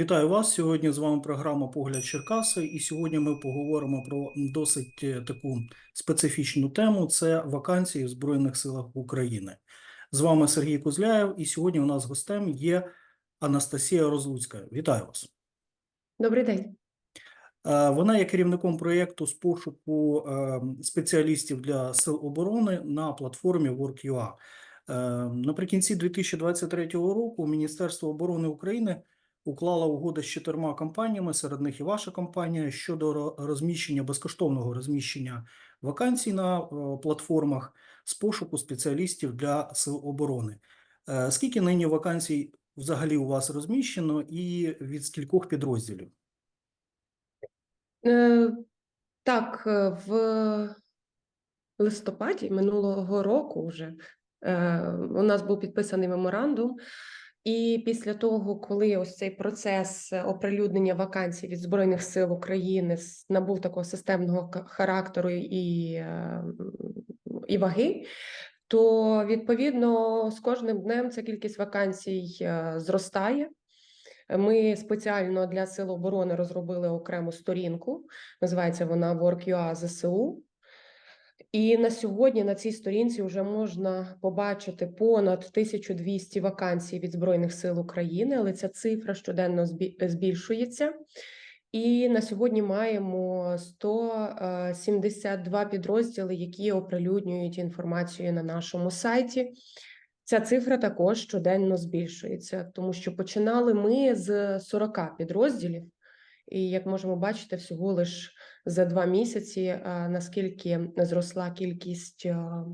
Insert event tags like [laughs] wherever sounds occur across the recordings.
Вітаю вас. Сьогодні з вами програма Погляд Черкаси, і сьогодні ми поговоримо про досить е, таку специфічну тему: це вакансії в Збройних силах України. З вами Сергій Кузляєв, і сьогодні у нас гостем є Анастасія Розлуцька. Вітаю вас. Добрий день. Е, Вона є керівником проєкту з пошуку е, спеціалістів для сил оборони на платформі Work.ua. Наприкінці 2023 року Міністерство оборони України уклало угоди з чотирма компаніями, серед них і ваша компанія, щодо розміщення безкоштовного розміщення вакансій на платформах з пошуку спеціалістів для сил оборони. Е, Скільки нині вакансій взагалі у вас розміщено, і від скількох підрозділів? Е, Так, е, в листопаді минулого року вже у нас був підписаний меморандум, і після того, коли ось цей процес оприлюднення вакансій від Збройних сил України набув такого системного характеру і, е, і ваги, то відповідно з кожним днем ця кількість вакансій е, зростає. Ми спеціально для Сил оборони розробили окрему сторінку. Називається вона Work.ua ЗСУ. І на сьогодні на цій сторінці вже можна побачити понад 1200 вакансій від Збройних сил України, але ця цифра щоденно збільшується. І на сьогодні маємо 172 підрозділи, які оприлюднюють інформацію на нашому сайті. Ця цифра також щоденно збільшується, тому що починали ми з 40 підрозділів, і як можемо бачити, всього лиш за два місяці наскільки зросла кількість а,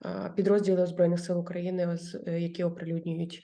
а, підрозділів Збройних сил України, е, які оприлюднюють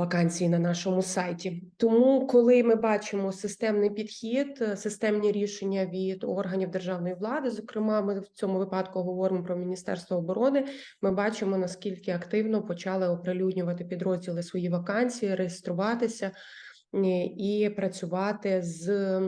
вакансії на нашому сайті. Тому, коли ми бачимо системний підхід, е, системні рішення від органів державної влади, зокрема, ми в цьому випадку говоримо про Міністерство оборони. Ми бачимо наскільки активно почали оприлюднювати підрозділи свої вакансії, реєструватися е, і працювати з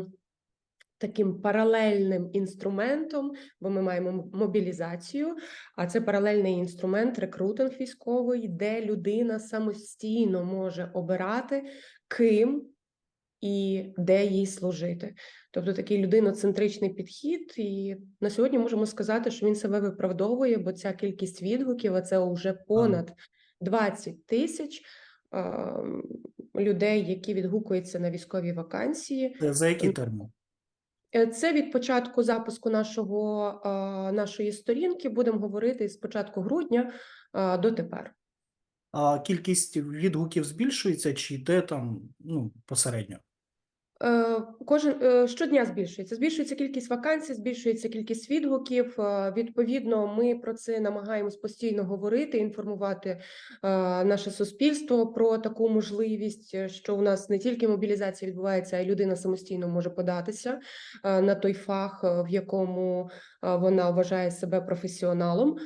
таким паралельним інструментом, бо ми маємо мобілізацію, а це паралельний інструмент, рекрутинг військовий, де людина самостійно може обирати, ким і де їй служити. Тобто такий людиноцентричний підхід, і на сьогодні можемо сказати, що він себе виправдовує, бо ця кількість відгуків, а це вже понад 20 тисяч людей, які відгукуються на військові вакансії. За який термін? Е, Це від початку запуску нашого, нашої сторінки. Будемо говорити з початку грудня до тепер. А кількість відгуків збільшується чи йде там ну, посередньо? Е, Кожен е, щодня збільшується. Збільшується кількість вакансій, збільшується кількість відгуків. Е, Відповідно, ми про це намагаємось постійно говорити, інформувати наше суспільство про таку можливість, що у нас не тільки мобілізація відбувається, а й людина самостійно може податися на той фах, в якому вона вважає себе професіоналом.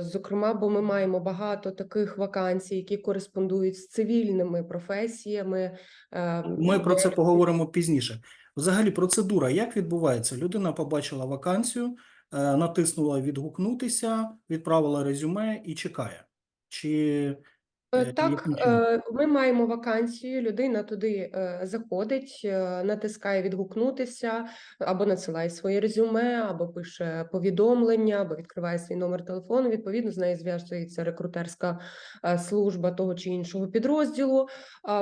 Зокрема, бо ми маємо багато таких вакансій, які кореспондують з цивільними професіями. е, Ми про це поговоримо пізніше. Взагалі, процедура як відбувається? Людина побачила вакансію, е, натиснула відгукнутися, відправила резюме і чекає. Чи Так, яким чином? е, ми маємо вакансію, людина туди е, заходить, е, натискає відгукнутися, або надсилає своє резюме, або пише повідомлення, або відкриває свій номер телефону. Відповідно, з нею зв'язується рекрутерська е, служба того чи іншого підрозділу,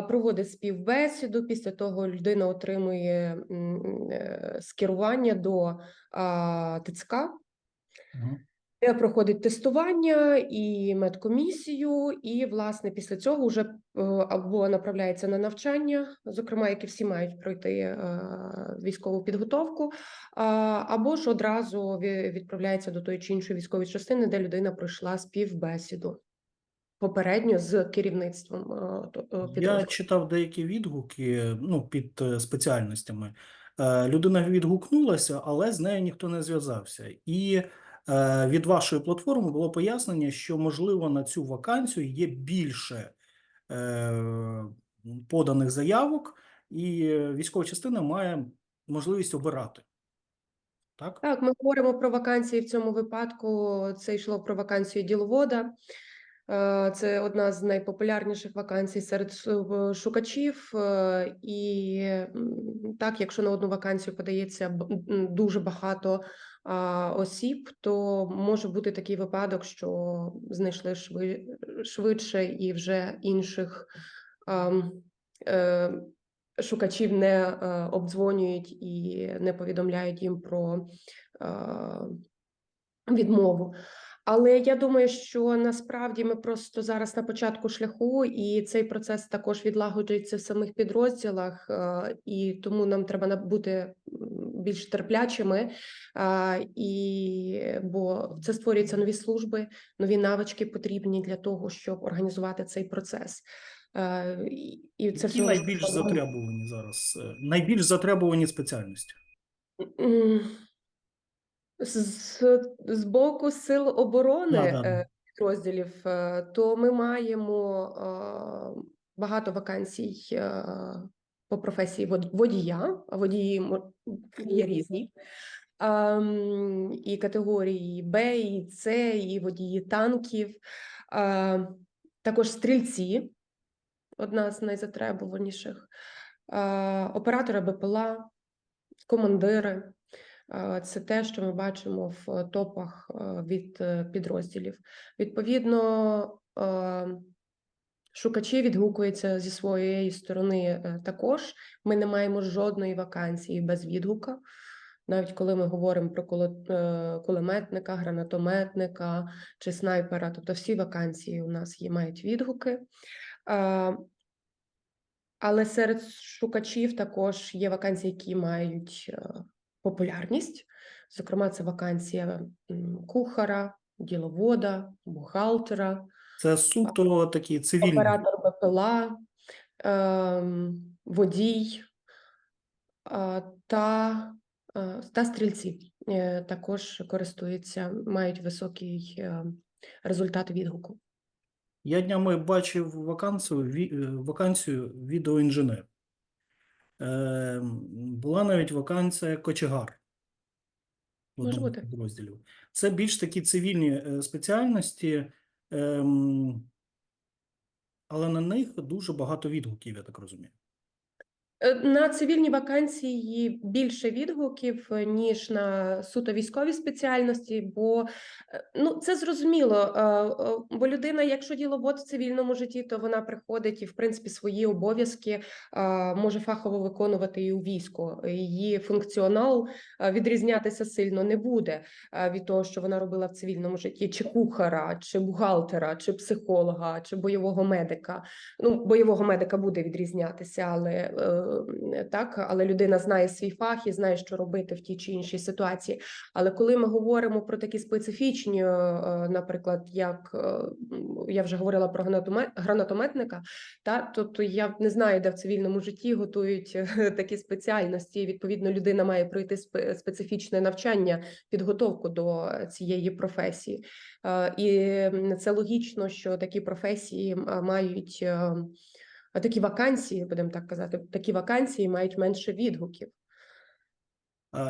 проводить співбесіду. Після того людина отримує е, скерування до ТЦК, проходить тестування і медкомісію, і власне після цього вже е, або направляється на навчання, зокрема, як і всі мають пройти е, військову підготовку, або ж одразу ві- відправляється до тої чи іншої військової частини, де людина пройшла співбесіду попередньо з керівництвом е, е, Я читав деякі відгуки ну, під е, спеціальностями. Е, Людина відгукнулася, але з нею ніхто не зв'язався. І е, від вашої платформи було пояснення, що, можливо, на цю вакансію є більше е, поданих заявок, і е, військова частина має можливість обирати. Так? Так, ми говоримо про вакансії в цьому випадку. Це йшло про вакансію діловода. Е, Це одна з найпопулярніших вакансій серед шукачів. е, І так, якщо на одну вакансію подається дуже багато осіб, то може бути такий випадок, що знайшли шви, швидше і вже інших е, шукачів не е, обдзвонюють і не повідомляють їм про відмову. Але я думаю, що насправді ми просто зараз на початку шляху, і цей процес також відлагоджується в самих підрозділах, е, і тому нам треба бути більш терплячими. а, І бо це створюються нові служби, нові навички потрібні для того, щоб організувати цей процес. І- це Які найбільш таки- затребувані зараз? е, Найбільш затребувані спеціальності? З, з- боку сил оборони Да-да-да. е, підрозділів, е, то ми маємо багато вакансій по професії водія, а водії є різні. І категорії Б, і С, і водії танків, також стрільці, одна з найзатребуваніших, оператори БПЛА, командири. Це те, що ми бачимо в топах е, від е, підрозділів. Відповідно, шукачі відгукуються зі своєї сторони е, також. Ми не маємо жодної вакансії без відгука. Навіть коли ми говоримо про е, кулеметника, гранатометника чи снайпера, тобто всі вакансії у нас є, мають відгуки. Але серед шукачів також є вакансії, які мають е, популярність. Зокрема, це вакансія кухара, діловода, бухгалтера, Це суто такі цивільні. оператор БПЛА, ем, водій а, та, е, та стрільці Е, також користуються, мають високий е, результат відгуку. Я днями бачив вакансію, е, вакансію відеоінженер. Е, була навіть вакансія кочегар в одному. Це більш такі цивільні е, спеціальності, ем, але на них дуже багато відгуків, я так розумію. Е, На цивільні вакансії більше відгуків, е, ніж на суто військові спеціальності, бо е, ну це зрозуміло. Бо людина, якщо діловод в цивільному житті, то вона приходить і в принципі свої обов'язки може фахово виконувати і у війську. Її функціонал відрізнятися сильно не буде від того, що вона робила в цивільному житті, чи кухара, чи бухгалтера, чи психолога, чи бойового медика. Ну, бойового медика буде відрізнятися, але так, але людина знає свій фах і знає, що робити в тій чи іншій ситуації. Але коли ми говоримо про такі специфічні, е, наприклад, як е, я вже говорила про гранатометника, та тобто я не знаю, де в цивільному житті готують е, [laughs] такі спеціальності. Відповідно, людина має пройти специфічне навчання, підготовку до цієї професії. Е, І це логічно, що такі професії мають е, а такі вакансії, будемо так казати, такі вакансії мають менше відгуків.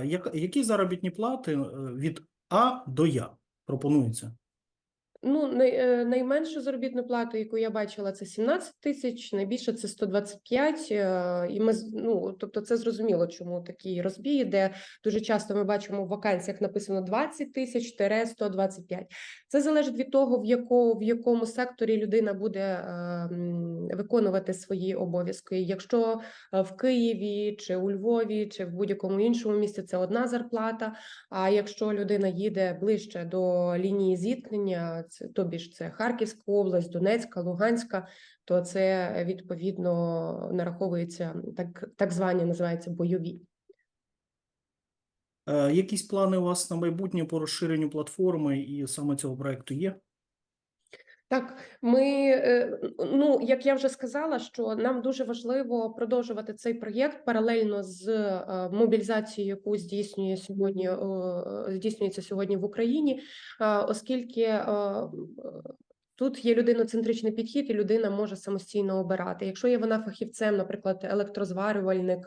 Як, які заробітні плати е, від А до Я пропонуються? Ну, е, найменшу заробітну плату, яку я бачила, це 17 тисяч, найбільше це 125. е, І ми ну, тобто, це зрозуміло, чому такий розбій, де дуже часто ми бачимо в вакансіях написано 20 тисяч 125. Це залежить від того, в якому, в якому секторі людина буде е, виконувати свої обов'язки. Якщо в Києві чи у Львові, чи в будь-якому іншому місці це одна зарплата. А якщо людина їде ближче до лінії зіткнення, це тобі ж це Харківська область, Донецька, Луганська, то це е, відповідно нараховується так, так звані називаються бойові. Е, Якісь плани у вас на майбутнє по розширенню платформи і саме цього проекту є? Так, ми е, ну як я вже сказала, що нам дуже важливо продовжувати цей проєкт паралельно з е, мобілізацією, яку здійснює сьогодні здійснюється сьогодні в Україні, е, оскільки Тут є людиноцентричний підхід, і людина може самостійно обирати. Якщо є вона фахівцем, наприклад, електрозварювальник,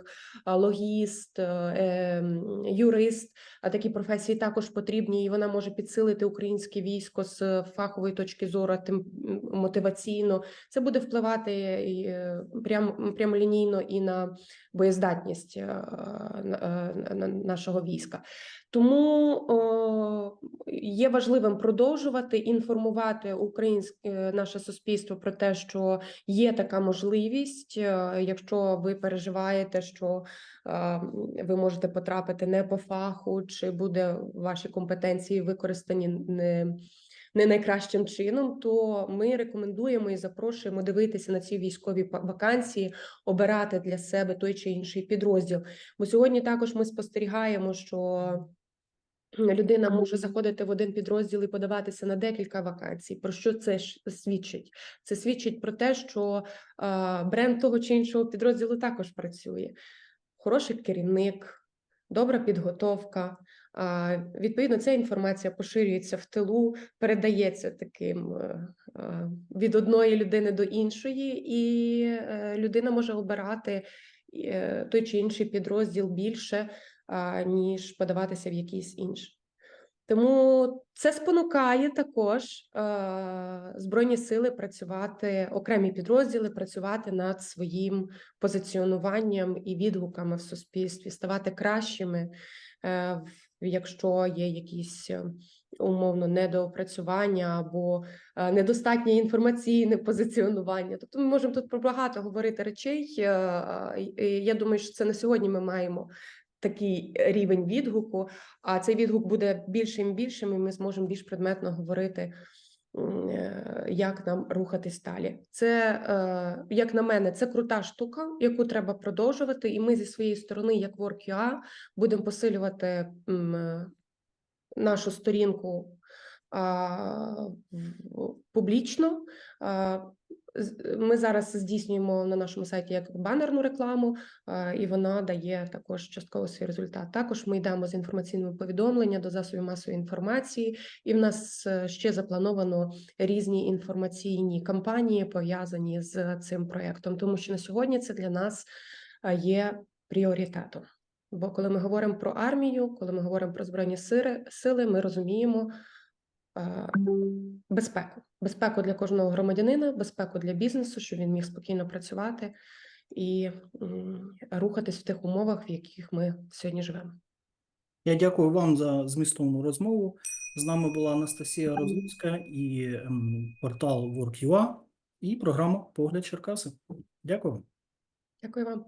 логіст, е, ем, юрист, а такі професії також потрібні, і вона може підсилити українське військо з фахової точки зору, тим мотиваційно. Це буде впливати і, е, прям прямолінійно і на боєздатність е, на- е, на- нашого війська. Тому є важливим продовжувати інформувати українське наше суспільство про те, що є така можливість, е, якщо ви переживаєте, що е, ви можете потрапити не по фаху, чи буде ваші компетенції використані не. Не найкращим чином, то ми рекомендуємо і запрошуємо дивитися на ці військові вакансії, обирати для себе той чи інший підрозділ. Бо сьогодні також ми спостерігаємо, що людина може заходити в один підрозділ і подаватися на декілька вакансій. Про що це ж свідчить? Це свідчить про те, що бренд того чи іншого підрозділу також працює. Хороший керівник, добра підготовка. Відповідно, ця інформація поширюється в тилу, передається таким е, е, від одної людини до іншої, і е, людина може обирати той чи інший підрозділ більше, ніж подаватися в якийсь інший. Тому це спонукає також збройні сили працювати, окремі підрозділи працювати над своїм позиціонуванням і відгуками в суспільстві, ставати кращими, е, якщо є якісь е, умовно недоопрацювання або е, недостатнє інформаційне позиціонування. Тобто ми можемо тут про багато говорити речей. Я думаю, що це на сьогодні ми маємо такий рівень відгуку, а цей відгук буде більшим і більшим, і ми зможемо більш предметно говорити, е, як нам рухатись далі. Це, е, як на мене, це крута штука, яку треба продовжувати. І ми зі своєї сторони, як WorkUA, будемо посилювати е, нашу сторінку публічно. Ми зараз здійснюємо на нашому сайті як банерну рекламу, і вона дає також частково свій результат. Також ми йдемо з інформаційними повідомлення до засобів масової інформації, і в нас е, ще заплановано різні інформаційні кампанії пов'язані з цим проектом, тому що на сьогодні це для нас є пріоритетом. Бо коли ми говоримо про армію, коли ми говоримо про збройні сили, ми розуміємо безпеку. Безпеку для кожного громадянина, безпеку для бізнесу, щоб він міг спокійно працювати і рухатись в тих умовах, в яких ми сьогодні живемо. Я дякую вам за змістовну розмову. З нами була Анастасія Розуцька і портал Work.ua і програма Погляд Черкаси. Дякую. Дякую вам.